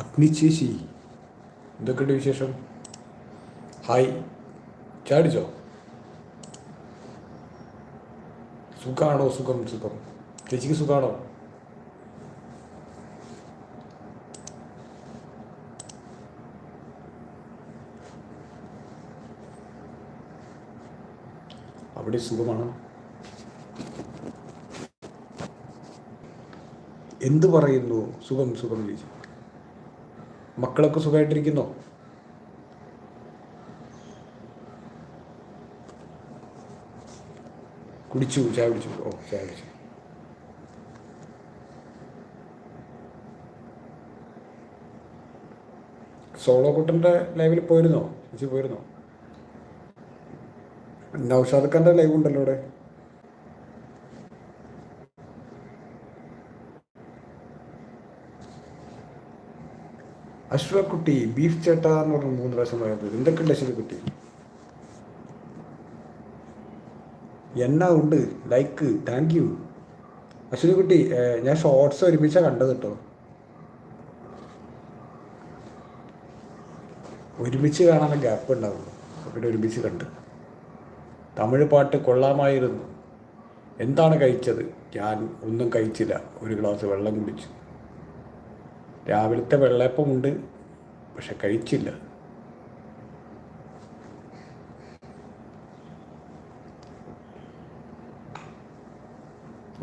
അഗ്നിച്ചേശി എന്തൊക്കെയുണ്ട് വിശേഷം? ഹായ്. ചാടിച്ചോ സുഖാണോ? സുഖം സുഖം. ചേച്ചിക്ക് സുഖാണോ? അവിടെ സുഖമാണ്? എന്തു പറയുന്നു? സുഖം സുഖം ചേച്ചി. മക്കളൊക്കെ സുഖമായിട്ടിരിക്കുന്നോ കുടിച്ചു ചായ കുടിച്ചു. ഓ ചായ കുടിച്ചു. സോളോ കുട്ടന്റെ ലൈവിൽ പോയിരുന്നോ? ചേച്ചി പോയിരുന്നോ? നൗഷാദ് ഖാന്റെ ലൈവ് ഉണ്ടല്ലോ ഇവിടെ അശ്വക്കുട്ടി ബീഫ് ചേട്ട എന്ന് പറഞ്ഞ മൂന്ന് പ്രാവശ്യം പറയുന്നത് എന്തൊക്കെയുണ്ട് അശ്വക്കുട്ടി? എന്നാ ഉണ്ട്? ലൈക്ക് താങ്ക് യു അശ്വതിക്കുട്ടി ഞാൻ ഷോർട്സ് ഒരുമിച്ചാണ് കണ്ടത് കേട്ടോ ഒരുമിച്ച് കാണാൻ ഗ്യാപ്പ് ഉണ്ടാവുള്ളൂ പിന്നെ ഒരുമിച്ച് കണ്ട്. തമിഴ് പാട്ട് കൊള്ളാമായിരുന്നു. എന്താണ് കഴിച്ചത്? ഞാൻ ഒന്നും കഴിച്ചില്ല. ഒരു ഗ്ലാസ് വെള്ളം കുടിച്ചു. രാവിലത്തെ വെള്ളയപ്പമുണ്ട്. പക്ഷെ കഴിച്ചില്ല.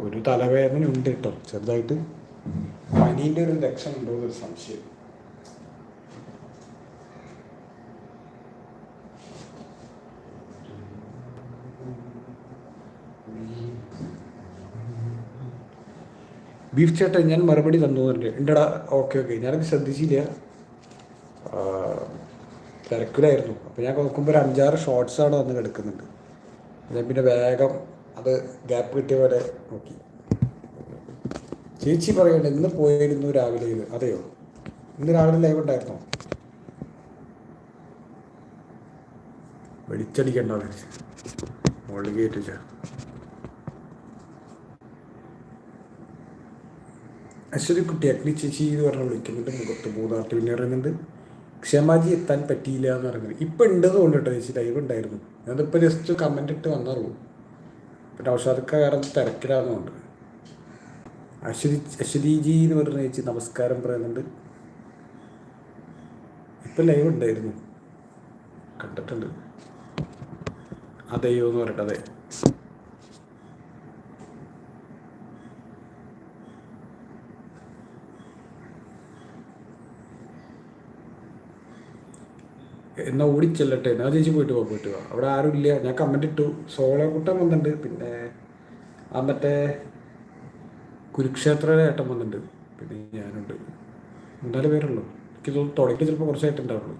ഒരു തലവേദന ഉണ്ട് കേട്ടോ. ചെറുതായിട്ട് പനീന്റെ ഒരു ലക്ഷണം ഉണ്ടോ എന്നൊരു സംശയം. ബീഫ് ചേട്ടൻ ഞാൻ മറുപടി തന്നു പറഞ്ഞിട്ട് ഉണ്ടടാ ഓക്കെ ഓക്കെ. ഞാനത് ശ്രദ്ധിച്ചില്ല. തിരക്കിലായിരുന്നു. അപ്പോൾ ഞാൻ നോക്കുമ്പോൾ ഒരു അഞ്ചാറ് ഷോർട്സാണ് വന്ന് കിടക്കുന്നുണ്ട് ഞാൻ പിന്നെ വേഗം അത് ഗ്യാപ്പ് കിട്ടിയ പോലെ നോക്കി. ചേച്ചി പറയണ്ട ഇന്ന് പോയിരുന്നു രാവിലെ ഇത്. അതെയോ? ഇന്ന് രാവിലെ ലൈവ് ഉണ്ടായിരുന്നോ? വെളിച്ചടിക്കണ്ട മുകളിൽ കയറ്റി കുട്ടി അഗ്നി ചേച്ചി എന്ന് പറഞ്ഞ് വിളിക്കുന്നുണ്ട്. മുഖത്ത് മൂന്നാട്ട് പിന്നെ പറയുന്നുണ്ട്. ക്ഷമാജി എത്താൻ പറ്റിയില്ല എന്ന് പറയുന്നത് ഇപ്പം ഉണ്ടെന്ന് തോന്നിട്ടോ ചേച്ചി ലൈവ് ഉണ്ടായിരുന്നു. ഞാനിപ്പോൾ ജസ്റ്റ് കമന്റ് ഇട്ട് വന്നറുള്ളൂ പിന്നെ ഔഷധക്ക കാരണം തിരക്കിലാകുന്നുണ്ട് അശ്വതി അശ്വതിജി എന്ന് പറഞ്ഞ ചേച്ചി നമസ്കാരം പറയുന്നുണ്ട്. ഇപ്പം ലൈവ് ഉണ്ടായിരുന്നു. കണ്ടിട്ടുണ്ട്. അതെയോ എന്ന് പറയട്ടെ അതെ. എന്നാ ഓടിച്ചെല്ലട്ടെ? എന്നാ ചേച്ചി പോയിട്ട് പോവാ പോയിട്ട് പോവാ അവിടെ ആരും ഇല്ല. ഞാൻ കമന്റ് ഇട്ടു. സോളോ കുട്ടൻ വന്നിട്ടുണ്ട്. പിന്നെ ആ മറ്റേ കുരുക്ഷേത്ര ഏട്ടൻ വന്നിട്ടുണ്ട്. പിന്നെ ഞാനുണ്ട്. മൂന്നാൽ പേരുള്ളൂ. എനിക്ക് തോന്നുന്നു തുടക്കി ചിലപ്പോൾ കുറച്ചായിട്ടുണ്ടാവുള്ളൂ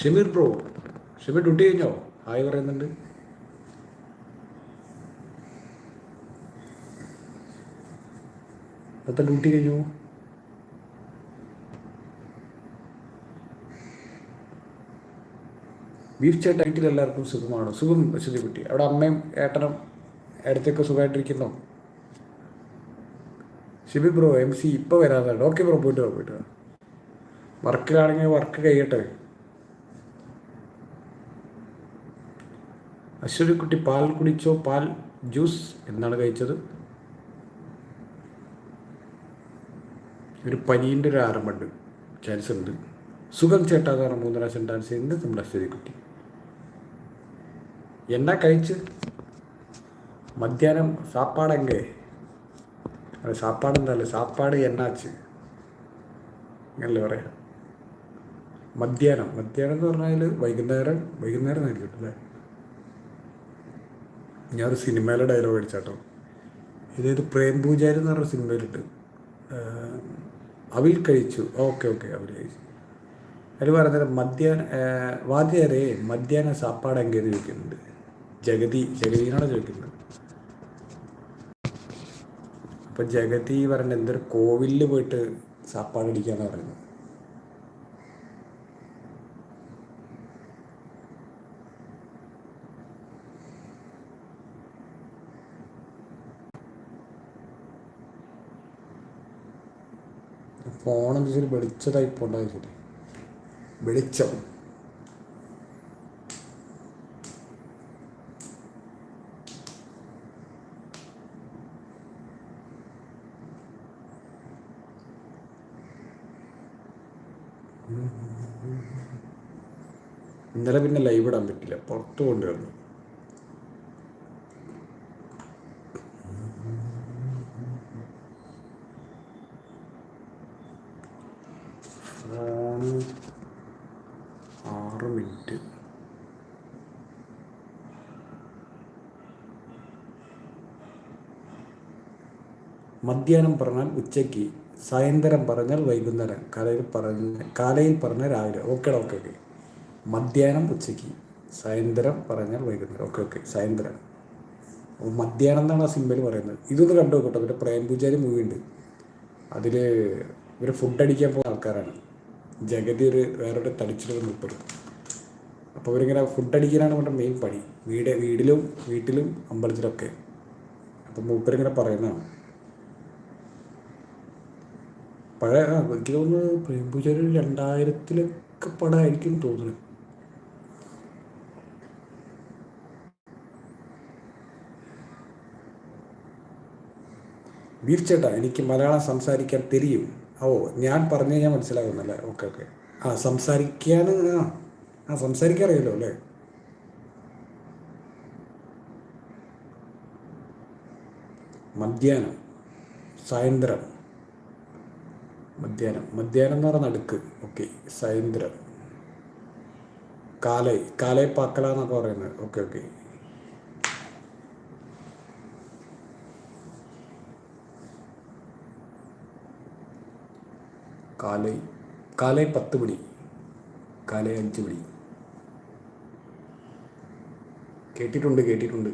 ഷമീർ ബ്രോ ഷമീർ ഡ്യൂട്ടി കഴിഞ്ഞോ? ഹായ് പറയുന്നുണ്ട്. അത്ര ഡ്യൂട്ടി കഴിഞ്ഞു? ബീഫ് ചേട്ടൻ വീട്ടിൽ എല്ലാവർക്കും സുഖമാണോ? സുഖം അശ്വതി കുട്ടി. അവിടെ അമ്മയും ഏട്ടനും ഏടത്തൊക്കെ സുഖമായിട്ടിരിക്കുന്നോ? ഷിബി ബ്രോ എം സി ഇപ്പോൾ വരാതാണ് ഓക്കെ ബ്രോ പോയിട്ട് വാ പോയിട്ട് വാ. വർക്കിലാണെങ്കിൽ വർക്ക് കഴിയട്ടെ. അശ്വതിക്കുട്ടി പാൽ കുടിച്ചോ? പാൽ ജ്യൂസ് എന്നാണ് കഴിച്ചത്? ഒരു പനീന്റെ ഒരു ആരംഭമുണ്ട്. ചാൻസ് ഉണ്ട്. സുഖം ചേട്ടാ എന്ന് പറഞ്ഞ മൂന്ന് പ്രാവശ്യം ഡാൻസ് ചെയ്യുന്നത് നമ്മുടെ അശ്വതിക്കുട്ടി. എന്നാ കഴിച്ച്? മധ്യാഹ്നം സാപ്പാടെങ്കേ. അത് സാപ്പാട് എന്തല്ല സാപ്പാട് എന്നാച്ച്. അങ്ങനല്ലേ പറയാം? മധ്യാഹ്നം മധ്യാഹ്നം എന്ന് പറഞ്ഞാൽ വൈകുന്നേരം വൈകുന്നേരം ആയിരിക്കും അല്ലേ? ഞാനൊരു സിനിമയിലെ ഡയലോഗ് അടിച്ചാട്ടോ. ഇതേത് പ്രേം പൂജാരി എന്ന് പറഞ്ഞ സിനിമയിലിട്ട്. അവിൽ കഴിച്ചു. ഓക്കെ ഓക്കെ അവിൽ കഴിച്ചു. അതിൽ പറഞ്ഞത് മധ്യാഹ്ന വാദ്യരെ മധ്യാഹ്ന സാപ്പാട് എങ്കിൽ ചോദിക്കുന്നുണ്ട്. ജഗതി ജഗതിനോട് ചോദിക്കുന്നുണ്ട് അപ്പം ജഗതി പറഞ്ഞ എന്തൊരു കോവിലിൽ പോയിട്ട് സാപ്പാട് അടിക്കാന്ന് പറയുന്നത്. ഫോണെന്ന് വെച്ചാൽ വെളിച്ചതായി പോണ്ടാ വെച്ചിട്ട്. വെളിച്ചം. ഇന്നലെ പിന്നെ ലൈവ് ഇടാൻ പറ്റില്ല. പുറത്ത് കൊണ്ടുവരണം ഫോണ് ആറ് മിനിറ്റ്. മധ്യാഹ്നം പറഞ്ഞാൽ ഉച്ചയ്ക്ക് സായന്തരം പറഞ്ഞാൽ വൈകുന്നേരം കാലയിൽ പറഞ്ഞ കാലയിൽ പറഞ്ഞ രാവിലെ. Okay okay okay. മധ്യാഹ്നം ഉച്ചയ്ക്ക് സായന്തരം പറഞ്ഞാൽ വൈകുന്നേരം. ഓക്കെ ഓക്കെ സായന്തരം. അപ്പോൾ മധ്യാഹ്നം എന്നാണ് ആ സിമ്പിൾ പറയുന്നത്. ഇതൊന്ന് കണ്ടു നോക്കട്ടെ പിന്നെ പ്രേം പൂജാരി മൂവി ഉണ്ട്. അതിൽ ഇവർ ഫുഡ് അടിക്കാൻ പോകുന്ന ആൾക്കാരാണ്. ജഗതി ഒരു വേറൊരു തടിച്ചിട്ട് മുപ്പത് അപ്പോൾ ഇവരിങ്ങനെ ഫുഡ് അടിക്കാനാണ് ഇവരുടെ മെയിൻ പണി. വീട് വീടിലും വീട്ടിലും അമ്പലത്തിലൊക്കെ. അപ്പം മൂപ്പരിങ്ങനെ പറയുന്നതാണ്. പഴയ എനിക്ക് തോന്നുന്നു പ്രേംപൂജാരി ഒരു രണ്ടായിരത്തിലൊക്കെ പടമായിരിക്കും തോന്നുന്നു. വീർച്ചേട്ടാ എനിക്ക് മലയാളം സംസാരിക്കാൻ തെരിയും ഓ ഞാൻ പറഞ്ഞു കഴിഞ്ഞാൽ മനസ്സിലാകുന്നല്ലേ? Okay okay. ആ സംസാരിക്കാൻ ആ ആ സംസാരിക്കാൻ അറിയാലോ അല്ലേ? മധ്യാഹ്നം സായന്ത്രം. മധ്യാഹ്നം മധ്യാഹ്നം എന്ന് പറഞ്ഞാൽ നടുക്ക് ഓക്കെ സായന്ത്രം. കാലൈ കാലൈ പാക്കല എന്നൊക്കെ പറയുന്നത്. Okay okay. കാലൈ കാലൈ പത്ത് മണി കാലൈ അഞ്ച് മണി. കേട്ടിട്ടുണ്ട് കേട്ടിട്ടുണ്ട്.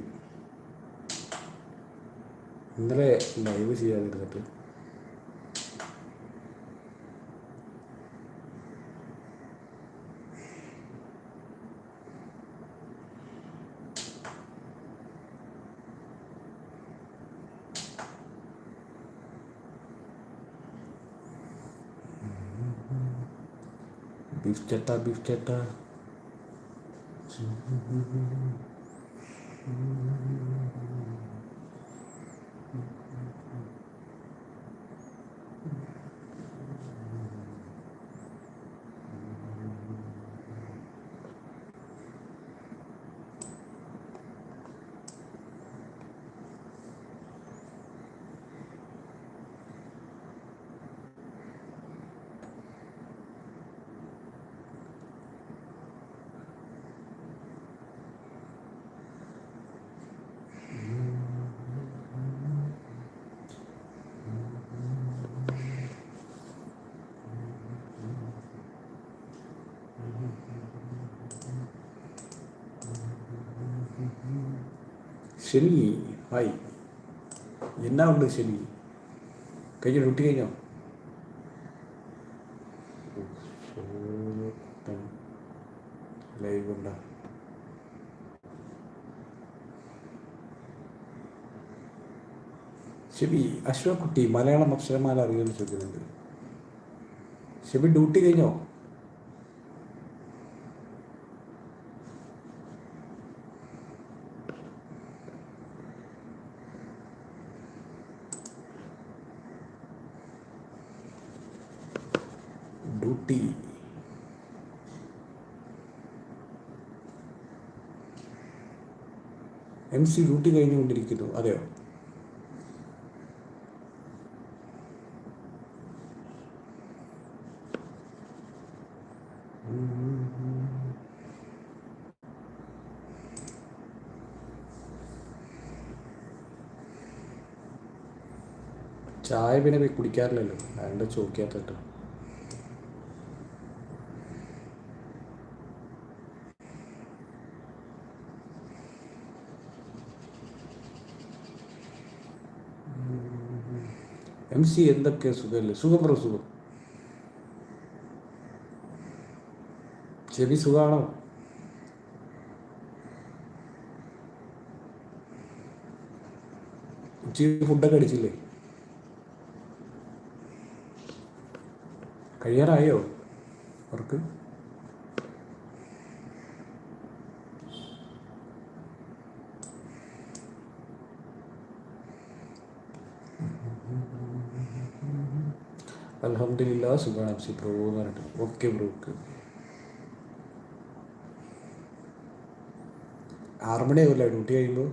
ഇന്നലെ ലൈവ് ചെയ്യാതിരുന്നിട്ട് ബീഫ് ചേട്ടാ ബീഫ് ചേട്ടാ ശനി ഹായ്. എന്നാ ഉണ്ട് ശനി? കഴിഞ്ഞ? ഡ്യൂട്ടി കഴിഞ്ഞോ? ലൈവ് ഉണ്ടാ? ഷെബി അശ്വക്കുട്ടി മലയാളം അക്ഷരമാല അറിയുമെന്ന് ചോദിക്കുന്നുണ്ട്. ഷെബി ഡ്യൂട്ടി കഴിഞ്ഞോ? ഡ്യൂട്ടി എം സി ഡ്യൂട്ടി കഴിഞ്ഞുകൊണ്ടിരിക്കുന്നു. അതെയോ? ചായ പിന്നെ കുടിക്കാറില്ലല്ലോ. അതുകൊണ്ട് ചോദിക്കാത്തിട്ട് എം സി എന്തൊക്കെ സുഖമല്ലേ സുഖം പറ സുഖം. ചെവി സുഖമാണോ ഉച്ചയ്ക്ക് ഫുഡൊക്കെ അടിച്ചില്ലേ? കഴിയാറായോ? അവർക്ക് അലഹമില്ല എം സി പ്രഭു എന്ന് പറഞ്ഞിട്ട്. ഓക്കെ ബ്രോ ഓക്കെ ആറ് മണിയാവില്ല ഡ്യൂട്ടി കഴിയുമ്പോൾ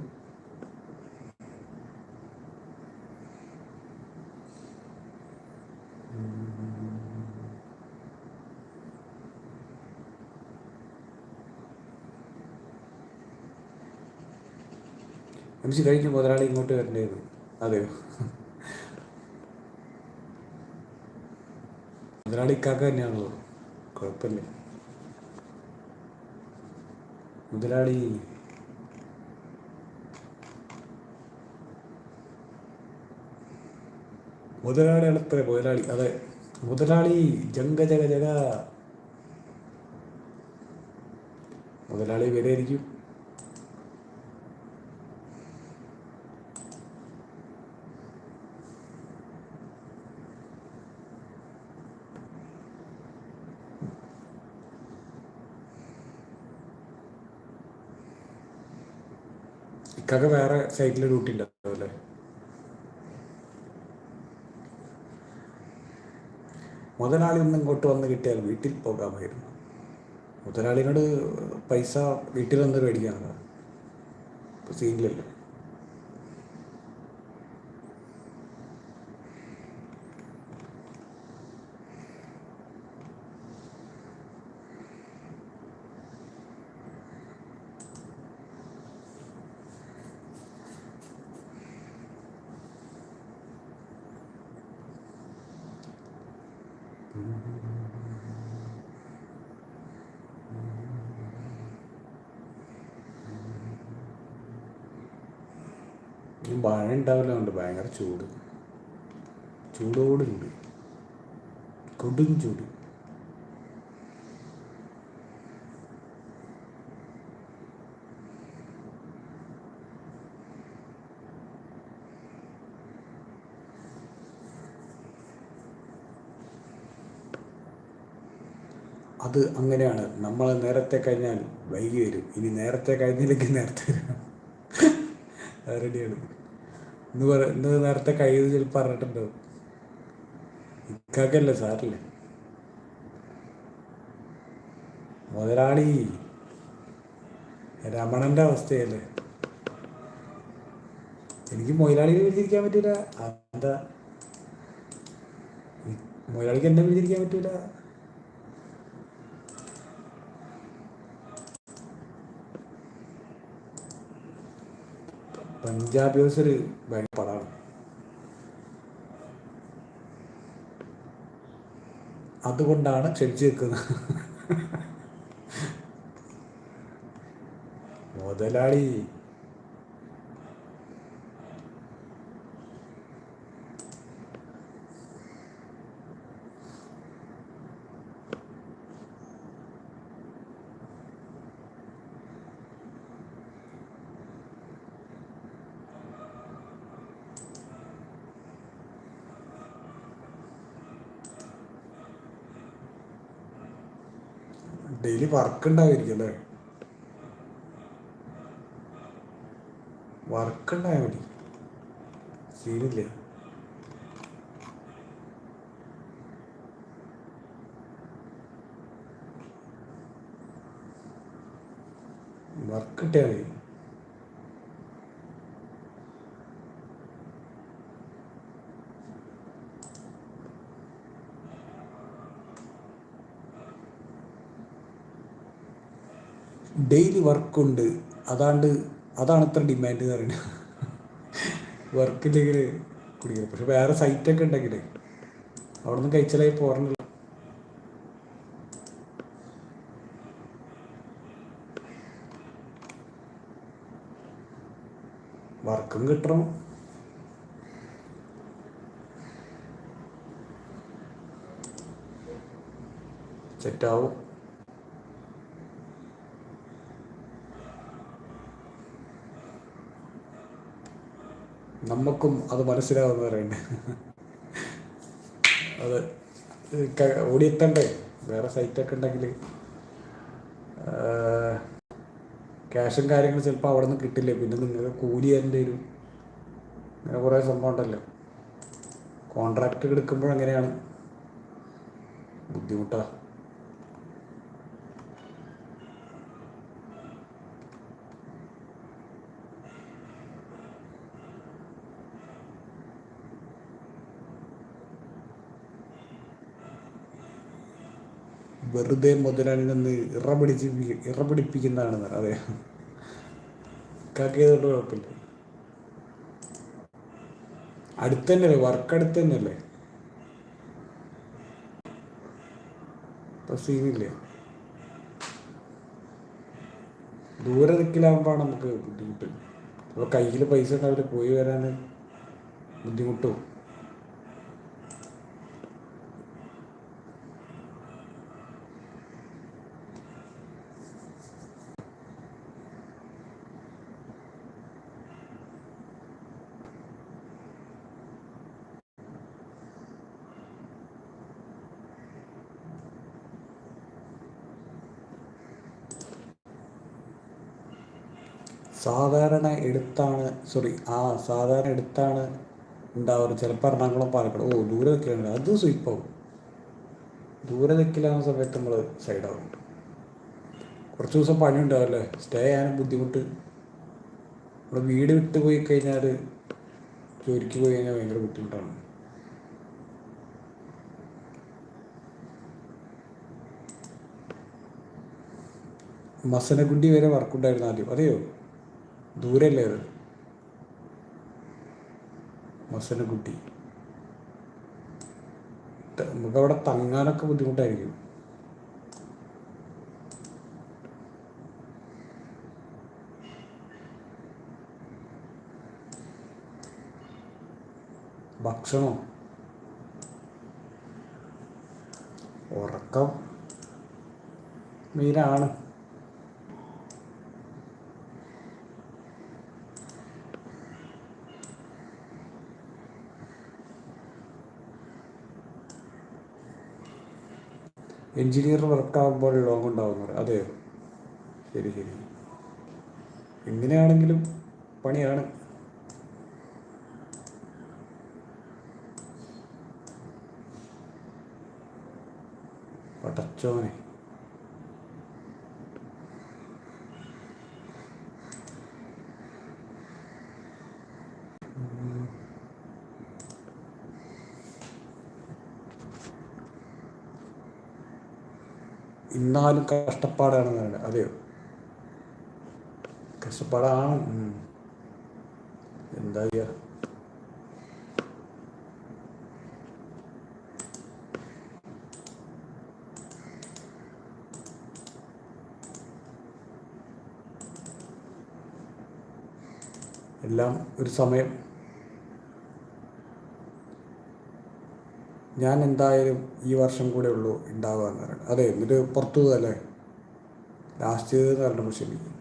എം സി കഴിഞ്ഞ് മുതലാളി ഇങ്ങോട്ട് വരേണ്ടിയിരുന്നു അതെയോ? മുതലാളി ഇക്കാക്ക തന്നെയാണല്ലോ കുഴപ്പമില്ല. മുതലാളി. മുതലാളി അത്ര മുതലാളി അതെ. മുതലാളി ജംഗ ജഗ ജഗ. മുതലാളി വരെയായിരിക്കും ഇക്കൊക്കെ വേറെ സൈറ്റിൽ ഡ്യൂട്ടി ഉണ്ടാവും മുതലാളി ഒന്ന് ഇങ്ങോട്ട് വന്ന് കിട്ടിയാൽ വീട്ടിൽ പോകാമായിരുന്നു. മുതലാളിനോട് പൈസ വീട്ടിൽ വന്ന് മേടിക്കാൻ സീനിലല്ലോ മഴ ഉണ്ടാവില്ല ഉണ്ട് ഭയങ്കര ചൂട്. ചൂടോടുണ്ട്. ചൂട് കൊടും ചൂട്. അത് അങ്ങനെയാണ്. നമ്മൾ നേരത്തെ കഴിഞ്ഞാൽ വൈകി വരും. ഇനി നേരത്തെ കഴിഞ്ഞില്ലെങ്കിൽ നേരത്തെ വരും. റെഡിയാണ്. ഇന്ന് പറ ഇന്ന് നേരത്തെ കഴിയത് ചിലപ്പോൾ പറഞ്ഞിട്ടുണ്ടാവും. ഇക്കാക്കല്ലേ സാറല്ലേ? മുതലാളി രമണന്റെ അവസ്ഥയല്ലേ? എനിക്ക് മൊയിലാളിയെ വിളിച്ചിരിക്കാൻ പറ്റൂല. എന്താ മൊയിലാളിക്ക് എന്നെ വിളിച്ചിരിക്കാൻ പറ്റൂല. പഞ്ചാബ് ഹൗസ് ഒരു ഭയങ്കര പടമാണ് അതുകൊണ്ടാണ് ക്ഷണിച്ചു വെക്കുന്നത് മുതലാളി ഡെയിലി വർക്ക് ഉണ്ടാവുമായിരിക്കും അല്ലേ? വർക്ക് ഉണ്ടായാൽ മതി. സീനില്ല വർക്ക് കിട്ടിയാൽ മതി. ഡെയിലി വർക്കുണ്ട് അതാണ്ട് അതാണ് ഇത്ര ഡിമാൻഡ് എന്ന് പറയുന്നത്. വർക്കില്ലെങ്കിൽ കുടിക്കുന്നത് പക്ഷെ വേറെ സൈറ്റൊക്കെ ഉണ്ടെങ്കിൽ അവിടെ നിന്ന് കഴിച്ചാലായി പോരണല്ലോ വർക്കും കിട്ടണം. സെറ്റാവും നമുക്കും അത് മനസ്സിലാവുന്നവരുണ്ട് അത് ഓടിയെത്തണ്ടേ? വേറെ സൈറ്റൊക്കെ ഉണ്ടെങ്കിൽ ക്യാഷും കാര്യങ്ങളും ചിലപ്പോൾ അവിടെ നിന്ന് കിട്ടില്ലേ? പിന്നെ നിങ്ങൾക്ക് കൂലി എന്തെങ്കിലും അങ്ങനെ കുറേ സംഭവം ഉണ്ടല്ലോ. കോൺട്രാക്റ്റ് എടുക്കുമ്പോൾ അങ്ങനെയാണ് ബുദ്ധിമുട്ടാണ് വെറുതെ മുതലാളിൽ നിന്ന് ഇറ പിടിച്ച് ഇറ പിടിപ്പിക്കുന്നതാണെന്ന് അതെ കാക്കിയതുകൊണ്ട് കുഴപ്പമില്ല. അടുത്ത് തന്നെയല്ലേ വർക്ക് അടുത്ത് തന്നെയല്ലേ ഇപ്പൊ സീനില്ലേ ദൂരെ നിൽക്കലാകുമ്പോൾ നമുക്ക് ബുദ്ധിമുട്ട്. അപ്പോൾ കയ്യിൽ പൈസ ഉണ്ടാവില്ല പോയി വരാൻ ബുദ്ധിമുട്ടും. സാധാരണ എടുത്താണ് സോറി ആ സാധാരണ എടുത്താണ് ഉണ്ടാവാറ് ചിലപ്പോൾ എറണാകുളം പാലക്കാട്. ഓ ദൂരെ നിൽക്കലുണ്ട് അത് സ്വീപ്പാവും ദൂരെ നിൽക്കലാകുന്ന സമയത്ത് നമ്മൾ സൈഡ് സൈഡാവും കുറച്ച് ദിവസം പണി ഉണ്ടാവില്ലേ? സ്റ്റേ ചെയ്യാനും ബുദ്ധിമുട്ട്. നമ്മൾ വീട് വിട്ട് പോയി കഴിഞ്ഞാൽ ജോലിക്ക് പോയി കഴിഞ്ഞാൽ ഭയങ്കര ബുദ്ധിമുട്ടാണ്. മസനഗുണ്ടി വരെ വർക്കുണ്ടായിരുന്നു ആദ്യം. അതെയോ? ദൂരല്ലേ അത്? ത- നമുക്കവിടെ തങ്ങാനൊക്കെ ബുദ്ധിമുട്ടായിരിക്കും. ഭക്ഷണം? ഉറക്കം. മെയിനാണ്. എഞ്ചിനീയർ വർക്കാകുമ്പോൾ ലോങ് ഉണ്ടാകുന്നത് അതെ. ശരി ശരി. എങ്ങനെയാണെങ്കിലും പണിയാണ്. പടച്ചോനെ. ഇന്നാലും കഷ്ടപ്പാടാണ് അതെയോ? കഷ്ടപ്പാടാണ്. എന്താ എല്ലാം ഒരു സമയം ഞാൻ എന്തായാലും ഈ വർഷം കൂടെ ഉള്ളൂ ഉണ്ടാവുക എന്ന് പറയുന്നത്. അതെ എന്നിട്ട് പുറത്തു പോകല്ലേ ലാസ്റ്റ് എന്ന് പറഞ്ഞപ്പോൾ ശരി